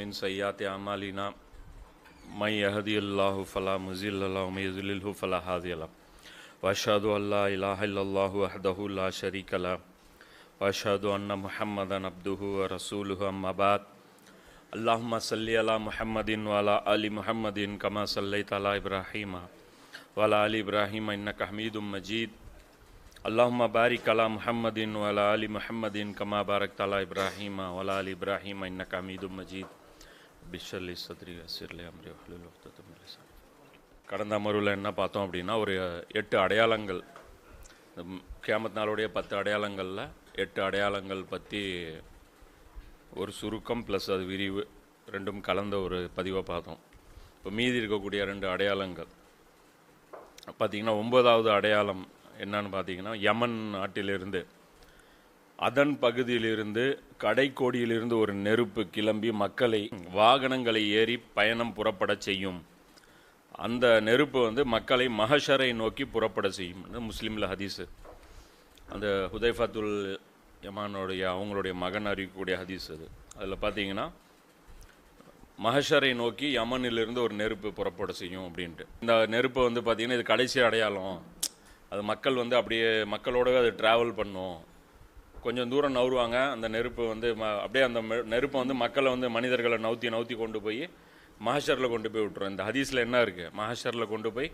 ومن سيئات أعمالنا من يهدي الله فلا مضل له ومن يضلله فلا هادي له. وأشهد أن لا إله إلا الله وحده لا شريك له. وأشهد أن محمدا عبده ورسوله أما بعد. اللهم صل على محمد وعلى آل محمد كما صليت على إبراهيم. وعلى آل إبراهيم إنك حميد مجيد. اللهم بارك على محمد وعلى آل محمد كما باركت على إبراهيم وعلى آل إبراهيم إنك حميد مجيد. பிஷல்லி சத்ரி அசிர்லே அம்ரி Halil கடந்த அமர்வில் என்ன பார்த்தோம் அப்படின்னா ஒரு எட்டு அடையாளங்கள் கேமத் நாளுடைய பத்து அடையாளங்களில் எட்டு அடையாளங்கள் பற்றி ஒரு சுருக்கம் ப்ளஸ் அது விரிவு ரெண்டும் கலந்த ஒரு பதிவை பார்த்தோம். இப்போ மீதி இருக்கக்கூடிய ரெண்டு அடையாளங்கள். பார்த்திங்கன்னா ஒன்பதாவது அடையாளம் என்னன்னு பார்த்தீங்கன்னா யமன் நாட்டிலிருந்து அதன் பகுதியிலிருந்து கடைக்கோடியிலிருந்து ஒரு நெருப்பு கிளம்பி மக்களை வாகனங்களை ஏறி பயணம் புறப்பட செய்யும். அந்த நெருப்பு வந்து மக்களை மகஷரை நோக்கி புறப்பட செய்யும். முஸ்லீமில் ஹதீஸு. அந்த ஹுதைஃபத்துல் யமானுடைய அவங்களுடைய மகன் அறிவிக்கக்கூடிய ஹதீஸ் அது. அதில் பார்த்தீங்கன்னா மஹஷரை நோக்கி யமனிலிருந்து ஒரு நெருப்பு புறப்பட செய்யும் அப்படின்ட்டு. இந்த நெருப்பை வந்து பார்த்திங்கன்னா இது கடைசி அடையாளம். அது மக்கள் வந்து அப்படியே மக்களோடவே அது ட்ராவல் பண்ணும். கொஞ்சம் தூரம் நவுருவாங்க. அந்த நெருப்பு வந்து ம அப்படியே அந்த நெருப்பை வந்து மக்களை வந்து மனிதர்களை நவுத்தி நவுத்தி கொண்டு போய் மஹஷரில் கொண்டு போய் விட்டுரும். இந்த ஹதீஸில் என்ன இருக்குது மஹஷரில் கொண்டு போய்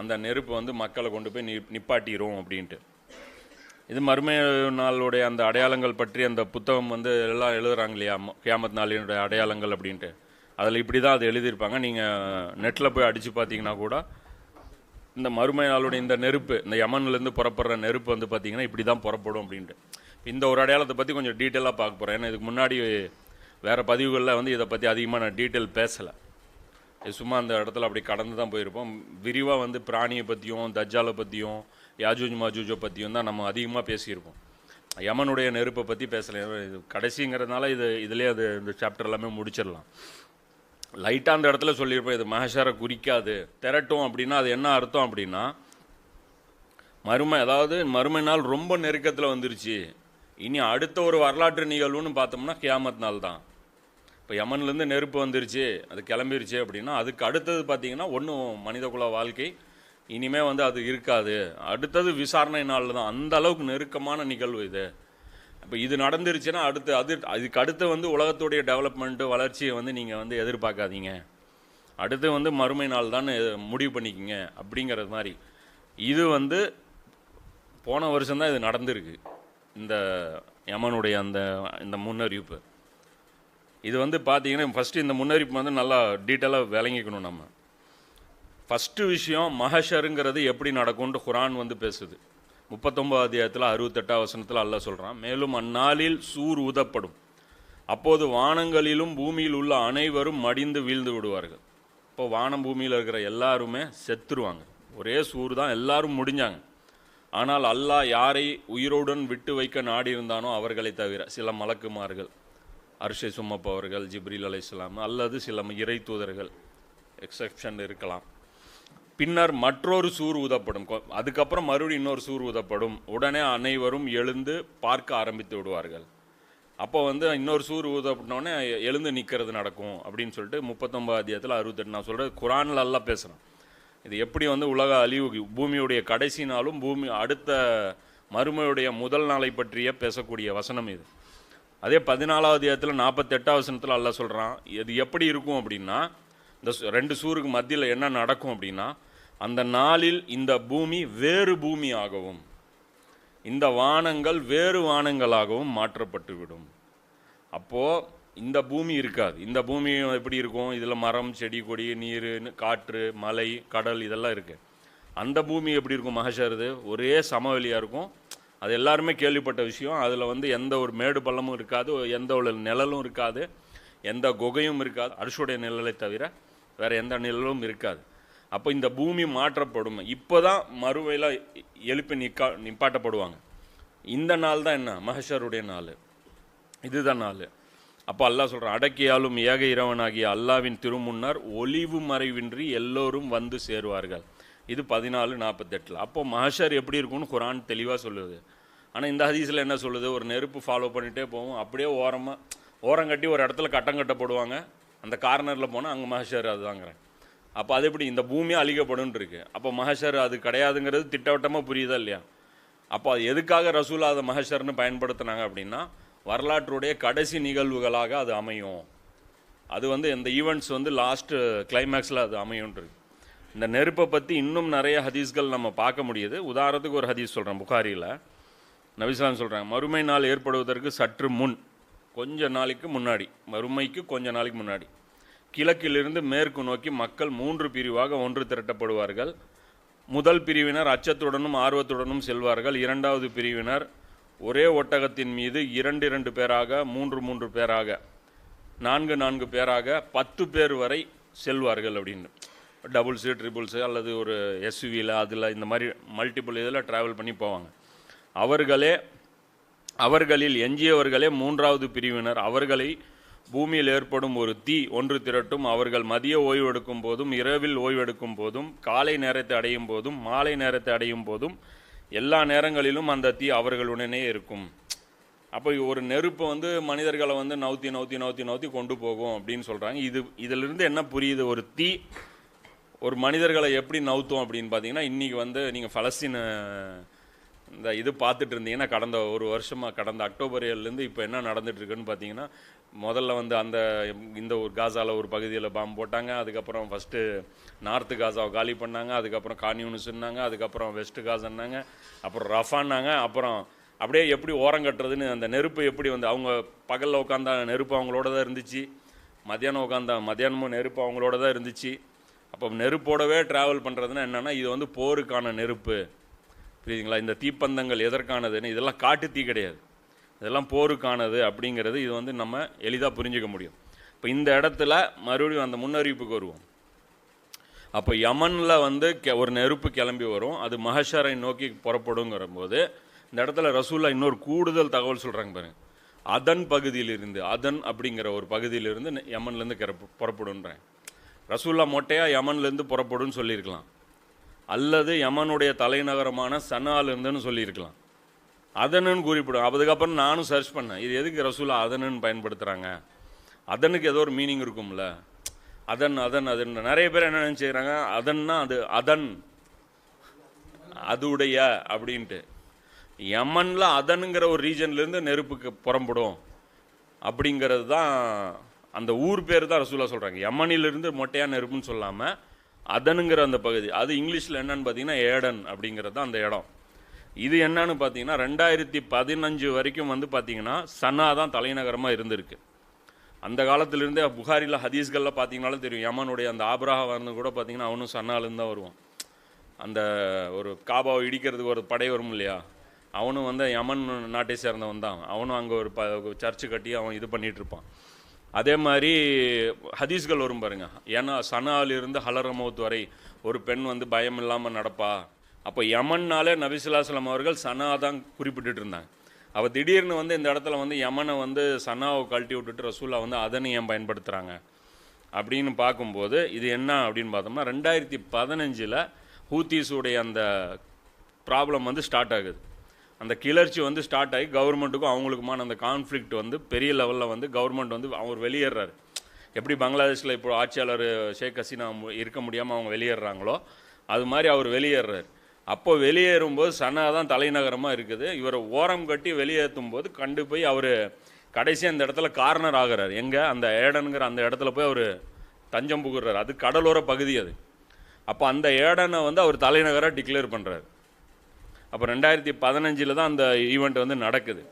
அந்த நெருப்பு வந்து மக்களை கொண்டு போய் நி நிப்பாட்டிரும் அப்படின்ட்டு. இது மறுமை நாளுடைய அந்த அடையாளங்கள் பற்றி அந்த புத்தகம் வந்து எல்லாம் எழுதுகிறாங்க இல்லையா? கியாமத் நாளினுடைய அடையாளங்கள் அப்படின்ட்டு. அதில் இப்படி தான் அது எழுதியிருப்பாங்க. நீங்கள் நெட்டில் போய் அடித்து பார்த்தீங்கன்னா கூட இந்த மறுமை நாளுடைய இந்த நெருப்பு இந்த யமன்லேருந்து புறப்படுற நெருப்பு வந்து பார்த்திங்கன்னா இப்படி தான் புறப்படும் அப்படின்ட்டு. இந்த ஒரு அடையாளத்தை பற்றி கொஞ்சம் டீட்டெயிலாக பார்க்க போகிறேன் ஏன்னா இதுக்கு முன்னாடி வேறு பதிவுகளில் வந்து இதை பற்றி அதிகமாக நான் டீட்டெயில் பேசலை. இது சும்மா அந்த இடத்துல அப்படி கடந்து தான் போயிருப்போம். விரிவாக வந்து பிராணியை பற்றியும் தஜ்ஜாலை பற்றியும் யாஜூஜ் மாஜூஜை பற்றியும் தான் நம்ம அதிகமாக பேசியிருப்போம். யமனுடைய நெருப்பை பற்றி பேசலை. இது கடைசிங்கிறதுனால இது இதுலேயே அது இந்த சாப்டர் எல்லாமே முடிச்சிடலாம். லைட்டாக அந்த இடத்துல சொல்லியிருப்போம். இது மகஷரை குறிக்காது. திரட்டும் அப்படின்னா அது என்ன அர்த்தம் அப்படின்னா மறுமை அதாவது மறுமை நாள் ரொம்ப நெருக்கத்தில் வந்துருச்சு. இனி அடுத்த ஒரு வரலாற்று நிகழ்வுன்னு பார்த்தோம்னா கியாமத் நாள் தான். இப்போ யமன்லேருந்து நெருப்பு வந்துருச்சு அது கிளம்பிருச்சு அப்படின்னா அதுக்கு அடுத்தது பார்த்தீங்கன்னா ஒன்றும் மனிதகுல வாழ்க்கை. இனிமே வந்து அது இருக்காது. அடுத்தது விசாரணை நாள் தான். அந்த அளவுக்கு நெருக்கமான நிகழ்வு இது. இப்போ இது நடந்துருச்சுன்னா அடுத்து அது அதுக்கு அடுத்து வந்து உலகத்துடைய டெவலப்மெண்ட்டு வளர்ச்சியை வந்து நீங்கள் வந்து எதிர்பார்க்காதீங்க. அடுத்து வந்து மறுமை நாள் தான் முடிவு பண்ணிக்கிங்க அப்படிங்கிறது மாதிரி. இது வந்து போன வருஷம்தான் இது நடந்திருக்கு. இந்த யமனுடைய அந்த இந்த முன்னறிவிப்பு. இது வந்து பார்த்தீங்கன்னா ஃபஸ்ட்டு இந்த முன்னறிவிப்பு வந்து நல்லா டீட்டெயிலாக விளங்கிக்கணும் நம்ம. ஃபஸ்ட்டு விஷயம் மஹஷருங்கிறது எப்படி நடக்கும்னு குரான் வந்து பேசுது. முப்பத்தொம்பது அத்தியாயத்தில் அறுபத்தெட்டாம் வசனத்தில் அல்ல சொல்கிறான் மேலும் அந்நாளில் சூர் ஊதப்படும். அப்போது வானங்களிலும் பூமியில் உள்ள அனைவரும் மடிந்து வீழ்ந்து விடுவார்கள். இப்போ வானம் பூமியில் இருக்கிற எல்லாருமே செத்துருவாங்க. ஒரே சூர் தான் எல்லாரும் முடிஞ்சாங்க. ஆனால் அல்லாஹ் யாரை உயிரோடன் விட்டு வைக்க நாடியிருந்தானோ அவர்களை தவிர சில மலக்குமார்கள் அர்ஷே அரிசை ஜிப்ரில் அலை இஸ்லாம் அல்லது சில இறை தூதர்கள் எக்ஸெப்ஷன் இருக்கலாம். பின்னர் மற்றொரு சூர் ஊதப்படும். அதுக்கப்புறம் மறுபடியும் இன்னொரு சூர் ஊதப்படும். உடனே அனைவரும் எழுந்து பார்க்க ஆரம்பித்து விடுவார்கள். அப்போ வந்து இன்னொரு சூர் ஊதப்பட்டோடனே எழுந்து நிற்கிறது நடக்கும் அப்படின்னு சொல்லிட்டு முப்பத்தொம்பது அத்தியாயத்தில் அறுபத்தெட்டு நான் சொல்கிறது குரானில் எல்லாம் பேசுகிறேன் இது எப்படி வந்து உலக அழிவு பூமியுடைய கடைசி நாளும் பூமி அடுத்த மறுமையுடைய முதல் நாளை பற்றிய பேசக்கூடிய வசனம் இது. அதே பதினாலாவது இடத்துல நாற்பத்தெட்டாவது வசனத்தில் அல்ல சொல்கிறான் இது எப்படி இருக்கும் அப்படின்னா இந்த ரெண்டு சூருக்கு மத்தியில் என்ன நடக்கும் அப்படின்னா அந்த நாளில் இந்த பூமி வேறு பூமி ஆகவும் இந்த வானங்கள் வேறு வானங்களாகவும் மாற்றப்பட்டுவிடும். அப்போது இந்த பூமி இருக்காது. இந்த பூமி எப்படி இருக்கும்? இதில் மரம் செடி கொடி நீர் காற்று மலை கடல் இதெல்லாம் இருக்குது அந்த பூமி எப்படி இருக்கும் மகஷருது ஒரே சமவெளியாக இருக்கும். அது எல்லாருமே கேள்விப்பட்ட விஷயம். அதில் வந்து எந்த ஒரு மேடு பள்ளமும் இருக்காது. எந்த ஒரு நிழலும் இருக்காது. எந்த குகையும் இருக்காது. அரிசுடைய நிழலை தவிர வேறு எந்த நிழலும் இருக்காது. அப்போ இந்த பூமி மாற்றப்படும். இப்போ தான் மறுவையில் எழுப்பி நிக்கா நிப்பாட்டப்படுவாங்க. இந்த நாள் தான் என்ன? மகஷருடைய நாள். இதுதான் நாள். அப்போ அல்லாஹ் சொல்கிறான் அடக்கியாலும் ஏக இறைவனாகிய அல்லாவின் திருமுன்னர் ஒளிவு மறைவின்றி எல்லோரும் வந்து சேருவார்கள். இது பதினாலு நாற்பத்தெட்டில். அப்போ மஹஷர் எப்படி இருக்கும்னு குரான் தெளிவாக சொல்லுது. ஆனால் இந்த ஹதீஸில் என்ன சொல்லுது? ஒரு நெருப்பு ஃபாலோ பண்ணிகிட்டே போவோம். அப்படியே ஓரமாக ஓரங்கட்டி ஒரு இடத்துல கட்டம் கட்ட போடுவாங்க. அந்த கார்னரில் போனால் அங்கே மகஷர் அதுதாங்கிறேன் அப்போ அது எப்படி? இந்த பூமியாக அழிக்கப்படும் இருக்கு அப்போ மகஷர் அது கிடையாதுங்கிறது திட்டவட்டமாக புரியுதா இல்லையா? அப்போ அது எதுக்காக ரசூலா அதை மகஷர்னு பயன்படுத்தினாங்க அப்படின்னா வரலாற்றுடைய கடைசி நிகழ்வுகளாக அது அமையும். அது வந்து இந்த ஈவெண்ட்ஸ் வந்து லாஸ்ட்டு கிளைமேக்ஸில் அது அமையும்ன்றது. இந்த நெருப்பை பற்றி இன்னும் நிறைய ஹதீஸ்கள் நம்ம பார்க்க முடியுது. உதாரணத்துக்கு ஒரு ஹதீஸ் சொல்கிறேன் புகாரியில் நபிஸ்லாம் சொல்கிறாங்க மறுமை நாள் ஏற்படுவதற்கு சற்று முன் கொஞ்ச நாளைக்கு முன்னாடி மறுமைக்கு கொஞ்ச நாளைக்கு முன்னாடி கிழக்கிலிருந்து மேற்கு நோக்கி மக்கள் மூன்று பிரிவாக ஒன்று திரட்டப்படுவார்கள். முதல் பிரிவினர் அச்சத்துடனும் ஆர்வத்துடனும் செல்வார்கள். இரண்டாவது பிரிவினர் ஒரே ஒட்டகத்தின் மீது இரண்டு இரண்டு பேராக மூன்று மூன்று பேராக நான்கு நான்கு பேராக பத்து பேர் வரை செல்வார்கள் அப்படின்னு. டபுள்ஸு ட்ரிபிள்ஸு அல்லது ஒரு எஸ்யூவியில் அதில் இந்த மாதிரி மல்டிபிள் இதில் ட்ராவல் பண்ணி போவாங்க. அவர்களே அவர்களில் எஞ்சியவர்களே மூன்றாவது பிரிவினர். அவர்களை பூமியில் ஏற்படும் ஒரு தீ ஒன்று திரட்டும். அவர்கள் மதிய ஓய்வெடுக்கும் போதும் இரவில் ஓய்வெடுக்கும் போதும் காலை நேரத்தை அடையும் போதும் மாலை நேரத்தை அடையும் போதும் எல்லா நேரங்களிலும் அந்த தீ அவர்களுடனே இருக்கும். அப்போ ஒரு நெருப்பு வந்து மனிதர்களை வந்து நவுத்தி நவுத்தி நவுத்தி நவுத்தி கொண்டு போகும் அப்படின்னு சொல்கிறாங்க இது இதிலிருந்து என்ன புரியுது? ஒரு தீ ஒரு மனிதர்களை எப்படி நவுத்தும் அப்படின்னு பார்த்தீங்கன்னா இன்றைக்கி வந்து நீங்கள் ஃபலஸ்தீன் இந்த இது பார்த்துட்டு இருந்தீங்கன்னா கடந்த ஒரு வருஷமாக கடந்த அக்டோபர் ஏழுலேருந்து இப்போ என்ன நடந்துட்டுருக்குன்னு பார்த்தீங்கன்னா முதல்ல வந்து அந்த இந்த ஒரு காசாவில் ஒரு பகுதியில் பாம்பு போட்டாங்க. அதுக்கப்புறம் ஃபஸ்ட்டு நார்த்து காசாவை காலி பண்ணாங்க. அதுக்கப்புறம் கான்யூனிஸ்னாங்க அதுக்கப்புறம் வெஸ்ட் காசன்னாங்க. அப்புறம் ரஃபான்னாங்க. அப்புறம் அப்படியே எப்படி ஓரம் கட்டுறதுன்னு அந்த நெருப்பு எப்படி வந்து அவங்க பகலில் உட்காந்தா நெருப்பு அவங்களோட தான் இருந்துச்சு. மத்தியானம் உட்காந்தா மத்தியானமும் நெருப்பு அவங்களோட தான் இருந்துச்சு. அப்போ நெருப்போடவே ட்ராவல் பண்ணுறதுன்னா என்னென்னா இது வந்து போருக்கான நெருப்பு. புரியுதுங்களா? இந்த தீப்பந்தங்கள் எதற்கானதுன்னு இதெல்லாம் காட்டு தீ கிடையாது. இதெல்லாம் போருக்கானது அப்படிங்கிறது இது வந்து நம்ம எளிதாக புரிஞ்சுக்க முடியும். இப்போ இந்த இடத்துல மறுபடியும் அந்த முன்னறிவிப்புக்கு வருவோம். அப்போ யமனில் வந்து கெ- ஒரு நெருப்பு கிளம்பி வரும். அது மகஷரை நோக்கி புறப்படுங்கிற போது இந்த இடத்துல ரசூலா இன்னொரு கூடுதல் தகவல் சொல்கிறாங்க பாருங்க. அதன் பகுதியிலிருந்து அதன் அப்படிங்கிற ஒரு பகுதியிலிருந்து யமன்லேருந்து கிளப்பு புறப்படுன்றேன் ரசூல்லா மொட்டையாக யமன்லேருந்து புறப்படும்னு சொல்லியிருக்கலாம். அல்லது யமனுடைய தலைநகரமான சனாலிருந்துன்னு சொல்லியிருக்கலாம். அதனுன்னு குறிப்பிடும். அதுக்கப்புறம் நானும் சர்ச் பண்ணேன். இது எதுக்கு ரசூலா அதனுன்னு பயன்படுத்துகிறாங்க அதனுக்கு ஏதோ ஒரு மீனிங் இருக்கும்ல. அதன் அதன் அதன். நிறைய பேர் என்ன நினச்சிக்கிறாங்க அதன்னா அது அதன். அதுடைய அப்படின்ட்டு. யமனில் அதனுங்கிற ஒரு ரீஜன்லேருந்து நெருப்புக்கு புறம்படும் அப்படிங்கிறது தான் அந்த ஊர் பேர் தான் ரசூலா சொல்கிறாங்க யமனிலிருந்து மொட்டையாக நெருப்புன்னு சொல்லாமல் அதனுங்கிற அந்த பகுதி. அது இங்கிலீஷில் என்னன்னு பார்த்தீங்கன்னா ஏடன் அப்படிங்கிறது தான் அந்த இடம். இது என்னன்னு பார்த்தீங்கன்னா ரெண்டாயிரத்தி பதினஞ்சு வரைக்கும் வந்து பார்த்தீங்கன்னா சன்னா தான் தலைநகரமாக இருந்திருக்கு. அந்த காலத்திலேருந்தே புகாரில் ஹதீஸ்களில் பார்த்தீங்கனாலும் தெரியும். யமனுடைய அந்த ஆபராக வந்து கூட பார்த்தீங்கன்னா அவனும் சன்னாலேருந்து தான் வருவான். அந்த ஒரு காபாவை இடிக்கிறதுக்கு ஒரு படை வரும் இல்லையா? அவனும் வந்து யமன் நாட்டை சேர்ந்தவன் தான். அவனும் அங்கே ஒரு ப சர்ச்சு கட்டி அவன் இது பண்ணிகிட்ருப்பான் இருப்பான். அதே மாதிரி ஹதீஸ்கள் வரும் பாருங்க. ஏன்னா சனாலிருந்து ஹலரமௌத் வரை ஒரு பெண் வந்து பயம் இல்லாமல் நடப்பா? அப்போ யமன்னாலே நபிசுல்லாஸ்லாம் அவர்கள் சனா தான் குறிப்பிட்டுட்டு இருந்தாங்க அவள் திடீர்னு வந்து இந்த இடத்துல வந்து யமனை வந்து சனாவை கழட்டி விட்டுட்டு ரசூலா வந்து அதனை ஏன் பயன்படுத்துகிறாங்க அப்படின்னு பார்க்கும்போது இது என்ன அப்படின்னு பார்த்தோம்னா ரெண்டாயிரத்தி பதினஞ்சில் ஹூத்தீஸுடைய அந்த ப்ராப்ளம் வந்து ஸ்டார்ட் ஆகுது. அந்த கிளர்ச்சி வந்து ஸ்டார்ட் ஆகி கவர்மெண்ட்டுக்கும் அவங்களுக்குமான அந்த கான்ஃப்ளிக்ட் வந்து பெரிய லெவலில் வந்து கவர்மெண்ட் வந்து அவர் வெளியேறாரு. எப்படி பங்களாதேஷில் இப்போ ஆட்சியாளர் ஷேக் ஹசீனா மு- இருக்க முடியாமல் அவங்க வெளியேறாங்களோ அது மாதிரி அவர் வெளியேறாரு. அப்போ வெளியேறும்போது சனா தான் தலைநகரமாக இருக்குது. இவரை ஓரம் கட்டி வெளியேற்றும் போது கண்டு போய் அவர் கடைசி அந்த இடத்துல கார்னர் ஆகிறார். எங்கே? அந்த ஏடனுங்கிற அந்த இடத்துல போய் அவர் தஞ்சம் புகுறார். அது கடலோர பகுதி அது. அப்போ அந்த ஏடனை வந்து அவர் தலைநகராக டிக்ளேர் பண்ணுறார் அப்போ ரெண்டாயிரத்தி பதினஞ்சில் தான் அந்த ஈவெண்ட் வந்து நடக்குது.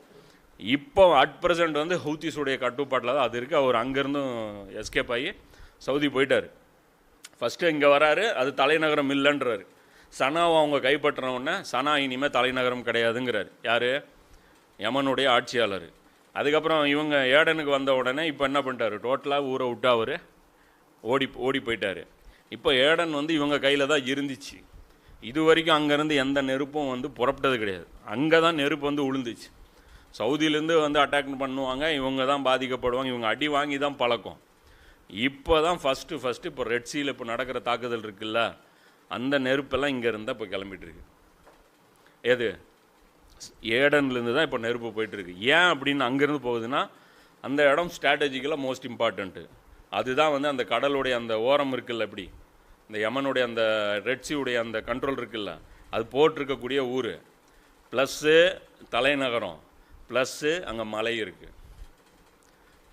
இப்போ அட் ப்ரெசண்ட் வந்து ஹவுத்திஸுடைய கட்டுப்பாட்டில் தான் அது இருக்குது அவர் அங்கேருந்தும் எஸ்கேப் ஆகி சவுதி போயிட்டார். ஃபஸ்ட்டு இங்கே வராரு அது தலைநகரம் இல்லைன்றாரு. சனாவை அவங்க கைப்பற்றினவுடனே சனா இனிமேல் தலைநகரம் கிடையாதுங்கிறார். யார்? யமனுடைய ஆட்சியாளர். அதுக்கப்புறம் இவங்க ஏடனுக்கு வந்த உடனே இப்போ என்ன பண்ணிட்டாரு? டோட்டலாக ஊரை விட்டு அவர் ஓடி ஓடி போயிட்டார். இப்போ ஏடன் வந்து இவங்க கையில் தான் இருந்துச்சு. இது வரைக்கும் அங்கேருந்து எந்த நெருப்பும் வந்து புறப்பட்டது கிடையாது. அங்கே தான் நெருப்பு வந்து விழுந்துச்சு சவுதியிலேருந்து வந்து அட்டாக் பண்ணுவாங்க இவங்க தான் பாதிக்கப்படுவாங்க இவங்க அடி வாங்கி தான் பழக்கம். இப்போ தான் ஃபஸ்ட்டு ஃபஸ்ட்டு இப்போ ரெட் சீல இப்போ நடக்கிற தாக்குதல் இருக்குல்ல? அந்த நெருப்பெல்லாம் இங்கே இருந்தால் இப்போ கிளம்பிட்டுருக்கு எது ஏடன்லேருந்து தான் இப்போ நெருப்பு போயிட்டுருக்கு ஏன் அப்படின்னு அங்கேருந்து போகுதுன்னா அந்த இடம் ஸ்ட்ராட்டஜிக்கலாக மோஸ்ட் இம்பார்ட்டண்ட்டு அதுதான் வந்து அந்த கடலுடைய அந்த ஓரம் இருக்குல்ல இப்படி? இந்த யமனுடைய அந்த ரெட்சியுடைய அந்த கண்ட்ரோல் இருக்குல்ல? அது போட்டிருக்கக்கூடிய ஊர். ப்ளஸ்ஸு தலைநகரம். ப்ளஸ்ஸு அங்கே மலை இருக்குது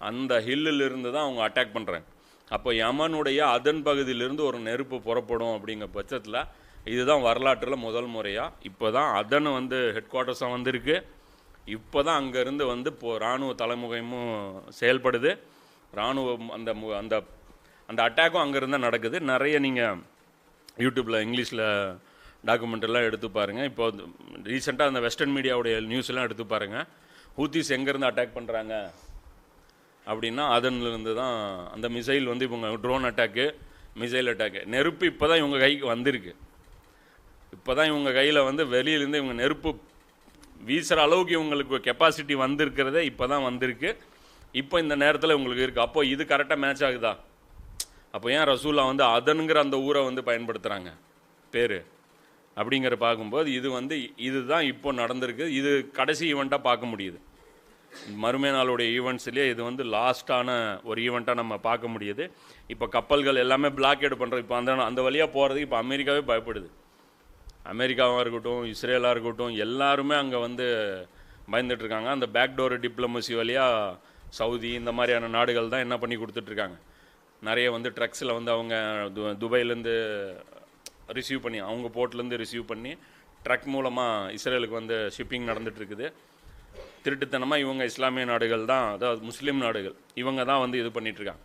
அந்த ஹில்லில் இருந்து தான் அவங்க அட்டாக் பண்ணுறாங்க அப்போ யமனுடைய அதன் பகுதியிலிருந்து ஒரு நெருப்பு புறப்படும் அப்படிங்கிற பட்சத்தில் இதுதான் வரலாற்றில் முதல் முறையாக இப்போ தான் அதன் வந்து ஹெட் குவார்ட்டர்ஸாக வந்திருக்கு. இப்போ தான் அங்கேருந்து வந்து இப்போ இராணுவ தலைமுகமும் செயல்படுது. இராணுவம் அந்த மு- அந்த அந்த அட்டாக்கும் அங்கேருந்து தான் நடக்குது. நிறைய நீங்கள் யூடியூப்பில் இங்கிலீஷில் டாக்குமெண்ட்டெல்லாம் எடுத்து பாருங்கள் இப்போ ரீசெண்டாக அந்த வெஸ்டர்ன் மீடியாவுடைய நியூஸ் எல்லாம் எடுத்து பாருங்கள் ஹூத்திஸ் எங்கேருந்து அட்டாக் பண்ணுறாங்க அப்படின்னா அதன்லேருந்து தான் அந்த மிசைல் வந்து இவங்க ட்ரோன் அட்டாக்கு மிசைல் அட்டாக்கு நெருப்பு இப்போ தான் இவங்க கைக்கு வந்திருக்கு. இப்போ தான் இவங்க கையில் வந்து வெளியிலேருந்து இவங்க நெருப்பு வீசுகிற அளவுக்கு இவங்களுக்கு கெப்பாசிட்டி வந்திருக்கிறதே இப்போ தான் வந்திருக்கு. இப்போ இந்த நேரத்தில் இவங்களுக்கு இருக்குது அப்போ இது கரெக்டாக மேட்ச் ஆகுதா? அப்போ ஏன் ரசூலா வந்து அதனுங்கிற அந்த ஊரை வந்து பயன்படுத்துகிறாங்க பேர். அப்படிங்கிற பார்க்கும்போது இது வந்து இதுதான் இப்போ நடந்திருக்கு. இது கடைசி ஈவெண்ட்டாக பார்க்க முடியுது. மறுமை நாளுடைய ஈவெண்ட்ஸ்லேயே இது வந்து லாஸ்ட்டான ஒரு ஈவெண்ட்டாக நம்ம பார்க்க முடியுது. இப்போ கப்பல்கள் எல்லாமே பிளாக்கேட் பண்ணுறது இப்போ அந்த அந்த வழியாக போகிறதுக்கு இப்போ அமெரிக்காவே பயப்படுது. அமெரிக்காவாக இருக்கட்டும் இஸ்ரேலாக இருக்கட்டும் எல்லாருமே அங்கே வந்து பயந்துட்டுருக்காங்க அந்த பேக்டோர் டிப்ளமசி வழியாக சவுதி இந்த மாதிரியான நாடுகள் தான் என்ன பண்ணி கொடுத்துட்ருக்காங்க நிறைய வந்து ட்ரக்ஸில் வந்து அவங்க து துபாயிலேருந்து ரிசீவ் பண்ணி அவங்க போர்ட்லேருந்து ரிசீவ் பண்ணி ட்ரக் மூலமாக இஸ்ரேலுக்கு வந்து ஷிப்பிங் நடந்துகிட்ருக்குது இருக்குது. திருட்டுத்தனமாக இவங்க இஸ்லாமிய நாடுகள் தான் அதாவது முஸ்லீம் நாடுகள் இவங்க தான் வந்து இது பண்ணிகிட்ருக்காங்க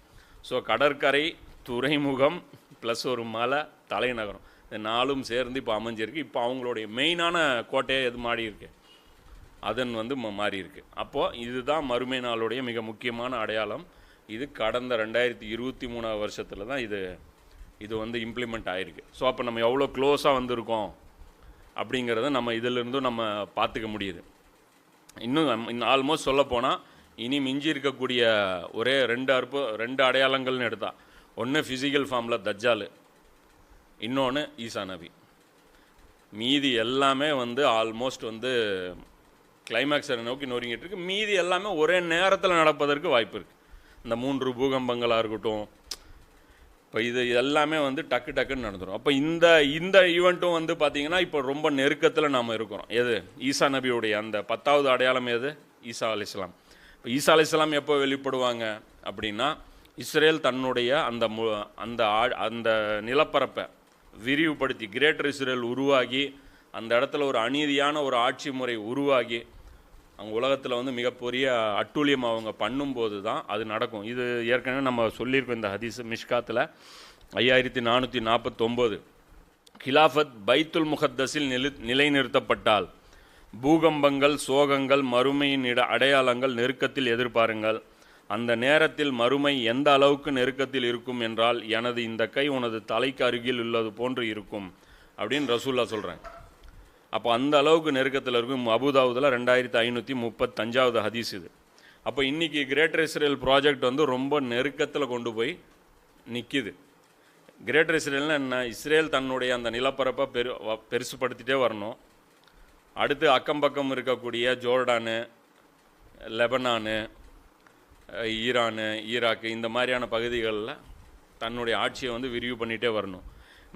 ஸோ கடற்கரை துறைமுகம் ப்ளஸ் ஒரு மலை தலைநகரம் இந்த நாலும் சேர்ந்து இப்போ அமைஞ்சிருக்கு. இப்போ அவங்களுடைய மெயினான கோட்டையை எது மாறி இருக்கு? அதன் வந்து ம- மாறி இருக்கு. அப்போது இதுதான் மறுமை நாளுடைய மிக முக்கியமான அடையாளம். இது கடந்த ரெண்டாயிரத்தி இருபத்தி மூணாவது வருஷத்தில் தான் இது இது வந்து இம்ப்ளிமெண்ட் ஆகிருக்கு ஸோ அப்போ நம்ம எவ்வளோ க்ளோஸாக வந்திருக்கோம் அப்படிங்கிறத நம்ம இதிலிருந்தும் நம்ம பார்த்துக்க முடியுது. இன்னும் இன்னும் ஆல்மோஸ்ட் சொல்ல போனால் இனி மிஞ்சி இருக்கக்கூடிய ஒரே ரெண்டு அற்பு ரெண்டு அடையாளங்கள்னு எடுத்தா. ஒன்று ஃபிசிக்கல் ஃபார்மில் தஜ்ஜால். இன்னொன்று ஈசா நபி. மீதி எல்லாமே வந்து ஆல்மோஸ்ட் வந்து கிளைமேக்ஸை நோக்கி நொறுங்கிட்டு இருக்கு. மீதி எல்லாமே ஒரே நேரத்தில் நடப்பதற்கு வாய்ப்பு இருக்குது இந்த மூன்று பூகம்பங்களாக இருக்கட்டும் இப்போ இது எல்லாமே வந்து டக்கு டக்குன்னு நடந்துடும் அப்போ இந்த இந்த ஈவெண்ட்டும் வந்து பார்த்தீங்கன்னா இப்போ ரொம்ப நெருக்கத்தில் நாம் இருக்கிறோம். எது? ஈசா நபியுடைய அந்த பத்தாவது அடையாளம் எது? ஈசா அலிஸ்லாம் இப்போ ஈசா அலிஸ்லாம் எப்போ வெளிப்படுவாங்க அப்படின்னா இஸ்ரேல் தன்னுடைய அந்த மு அந்த ஆ- அந்த நிலப்பரப்பை விரிவுபடுத்தி கிரேட்டர் இஸ்ரேல் உருவாகி அந்த இடத்துல ஒரு அநீதியான ஒரு ஆட்சி முறை உருவாகி அவங்க உலகத்தில் வந்து மிகப்பெரிய அட்டூழியம் அவங்க பண்ணும்போது தான் அது நடக்கும். இது ஏற்கனவே நம்ம சொல்லியிருக்கோம் இந்த ஹதீஸ் மிஷ்காத்தில். ஐயாயிரத்தி நானூற்றி நாற்பத்தொம்போது கிலாஃபத் பைத்துல் முகத்தஸில் நிலு நிலைநிறுத்தப்பட்டால். பூகம்பங்கள் சோகங்கள் மறுமையின் இட அடையாளங்கள் நெருக்கத்தில் எதிர்பாருங்கள். அந்த நேரத்தில் மறுமை எந்த அளவுக்கு நெருக்கத்தில் இருக்கும் என்றால் எனது இந்த கை உனது தலைக்கு அருகில் உள்ளது போன்று இருக்கும் அப்படின்னு ரசூல்லா சொல்கிறேன் அப்போ அந்த அளவுக்கு நெருக்கத்தில் இருக்கும். அபுதாபுதில் ரெண்டாயிரத்தி ஐநூற்றி முப்பத்தஞ்சாவது ஹதீஸ் இது. அப்போ இன்றைக்கி கிரேட்டர் இஸ்ரேல் ப்ராஜெக்ட் வந்து ரொம்ப நெருக்கத்தில் கொண்டு போய் நிற்கிது கிரேட்டர் இஸ்ரேல்னால் என்ன? இஸ்ரேல் தன்னுடைய அந்த நிலப்பரப்பை பெரு வ- பெருசுப்படுத்திட்டே வரணும். அடுத்து அக்கம் பக்கம் இருக்கக்கூடிய ஜோர்டானு லெபனானு ஈரானு ஈராக்கு இந்த மாதிரியான பகுதிகளில் தன்னுடைய ஆட்சியை வந்து விரிவு பண்ணிகிட்டே வரணும்.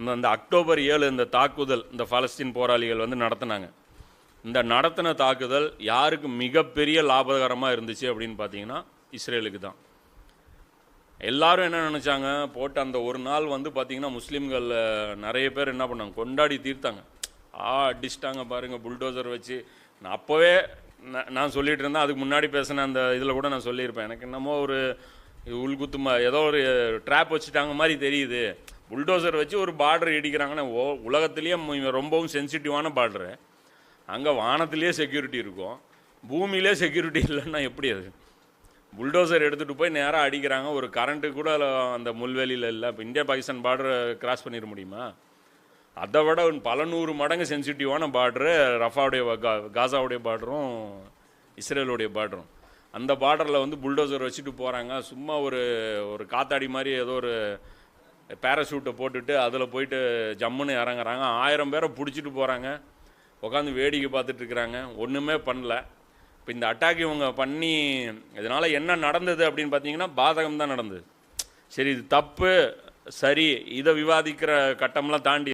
இந்த அந்த அக்டோபர் ஏழு இந்த தாக்குதல் இந்த பாலஸ்தீன் போராளிகள் வந்து நடத்தினாங்க. இந்த நடத்தின தாக்குதல் யாருக்கு மிகப்பெரிய லாபகரமாக இருந்துச்சு அப்படின்னு பார்த்தீங்கன்னா இஸ்ரேலுக்கு தான். எல்லாரும் என்ன நினச்சாங்க? போட்டு அந்த ஒரு நாள் வந்து பார்த்தீங்கன்னா முஸ்லீம்கள் நிறைய பேர் என்ன பண்ணாங்க? கொண்டாடி தீர்த்தாங்க. ஆ அடிச்சிட்டாங்க பாருங்கள் புல்டோசர் வச்சு. நான் அப்போவே நான் நான் சொல்லிட்டு இருந்தேன் அதுக்கு முன்னாடி பேசின அந்த இதில் கூட நான் சொல்லியிருப்பேன். எனக்கு என்னமோ ஒரு உள்குத்துமா ஏதோ ஒரு ட்ராப் வச்சுட்டாங்க மாதிரி தெரியுது. புல்டோசர் வச்சு ஒரு பார்டர் இடிக்கிறாங்கன்னா ஓ உலகத்துலேயே ரொம்பவும் சென்சிட்டிவான பார்டரு அங்கே வானத்திலேயே செக்யூரிட்டி இருக்கும். பூமியிலே செக்யூரிட்டி இல்லைன்னா எப்படி அது? புல்டோசர் எடுத்துகிட்டு போய் நேராக அடிக்கிறாங்க. ஒரு கரண்ட்டு கூட அந்த முள்வெளியில் இல்லை. இப்போ இந்தியா பாகிஸ்தான் பார்டரை கிராஸ் பண்ணிட முடியுமா? அதை விட பல நூறு மடங்கு சென்சிட்டிவான பார்டரு ரஃபாவுடைய காசாவுடைய பார்டரும் இஸ்ரேலுடைய பார்டரும் அந்த பார்டரில் வந்து புல்டோசர் வச்சுட்டு போகிறாங்க சும்மா ஒரு ஒரு காத்தாடி மாதிரி ஏதோ ஒரு பேராஷூட்டை போட்டுட்டு அதில் போயிட்டு ஜம்முன்னு இறங்குறாங்க. ஆயிரம் பேரை பிடிச்சிட்டு போகிறாங்க உட்காந்து வேடிக்கை பார்த்துட்டு இருக்கிறாங்க ஒன்றுமே பண்ணல. இப்போ இப்போ இந்த அட்டாக் இவங்க பண்ணி இதனால் என்ன நடந்தது அப்படின்னு பார்த்தீங்கன்னா பாதகம் தான் நடந்தது. சரி இது தப்பு சரி இதை விவாதிக்கிற கட்டம்லாம் தாண்டி